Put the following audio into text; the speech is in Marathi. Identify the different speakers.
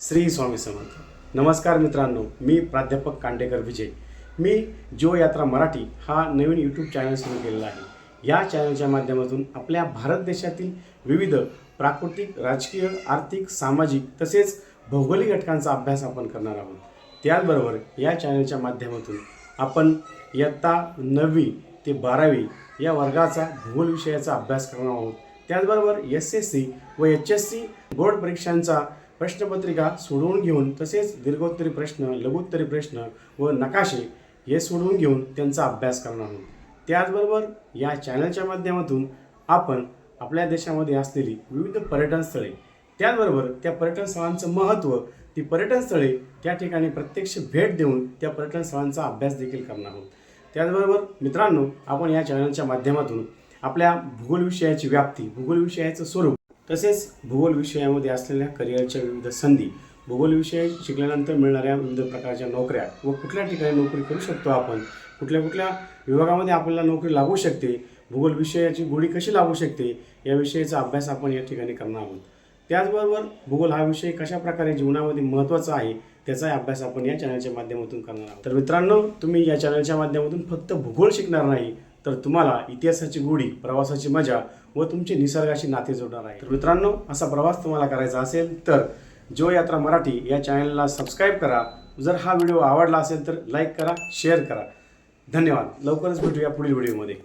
Speaker 1: श्री स्वामी समर्थ. नमस्कार मित्रांनो मी प्राध्यापक कांडेकर विजय. मी जो यात्रा मराठी हा नवीन यूट्यूब चॅनल सुरू केलेला आहे. या चॅनलच्या माध्यमातून आपल्या भारत देशातील विविध प्राकृतिक राजकीय आर्थिक सामाजिक तसेच भौगोलिक घटकांचा अभ्यास आपण करणार आहोत. त्याचबरोबर या चॅनलच्या माध्यमातून आपण इयत्ता नववी ते बारावी या वर्गाचा भूगोल विषयाचा अभ्यास करणार आहोत. त्याचबरोबर एस एस सी व एच एस सी बोर्ड परीक्षांचा प्रश्नपत्रिका सोडवून घेऊन तसेच दीर्घोत्तरी प्रश्न लघुत्तरी प्रश्न व नकाशे हे सोडवून घेऊन त्यांचा अभ्यास करणार आहोत. त्याचबरोबर या चॅनलच्या माध्यमातून आपण आपल्या देशामध्ये असलेली विविध पर्यटन स्थळे त्याचबरोबर त्या पर्यटन स्थळांचं महत्त्व ती पर्यटन स्थळे त्या ठिकाणी प्रत्यक्ष भेट देऊन त्या पर्यटन स्थळांचा अभ्यास देखील करणार आहोत. त्याचबरोबर मित्रांनो आपण या चॅनलच्या माध्यमातून आपल्या भूगोल विषयाची व्याप्ती भूगोल विषयाचं स्वरूप तसेच भूगोल विषयामध्ये असलेल्या करिअरच्या विविध संधी भूगोल विषय शिकल्यानंतर मिळणाऱ्या विविध प्रकारच्या नोकऱ्या व कुठल्या ठिकाणी नोकरी करू शकतो आपण? कुठल्या कुठल्या विभागामध्ये आपल्याला नोकरी लागू शकते? भूगोल विषयाची गोडी कशी लागू शकते? या विषयाचा अभ्यास आपण या ठिकाणी करणार आहोत. त्याचबरोबर भूगोल हा विषय कशा प्रकारे जीवनामध्ये महत्त्वाचा आहे त्याचा अभ्यास आपण या चॅनलच्या माध्यमातून करणार आहोत. तर मित्रांनो तुम्ही या चॅनलच्या माध्यमातून फक्त भूगोल शिकणार नाही तर तुम्हाला इतिहासाची गोडी प्रवासाची मजा व तुमचे निसर्गाशी नाते जोडणार आहे. तर मित्रांनो असा प्रवास तुम्हाला करायचा असेल तर जो यात्रा मराठी या चॅनलला सबस्क्राईब करा. जर हा व्हिडिओ आवडला असेल तर लाईक करा शेअर करा. धन्यवाद. लवकरच भेटूया पुढील व्हिडिओमध्ये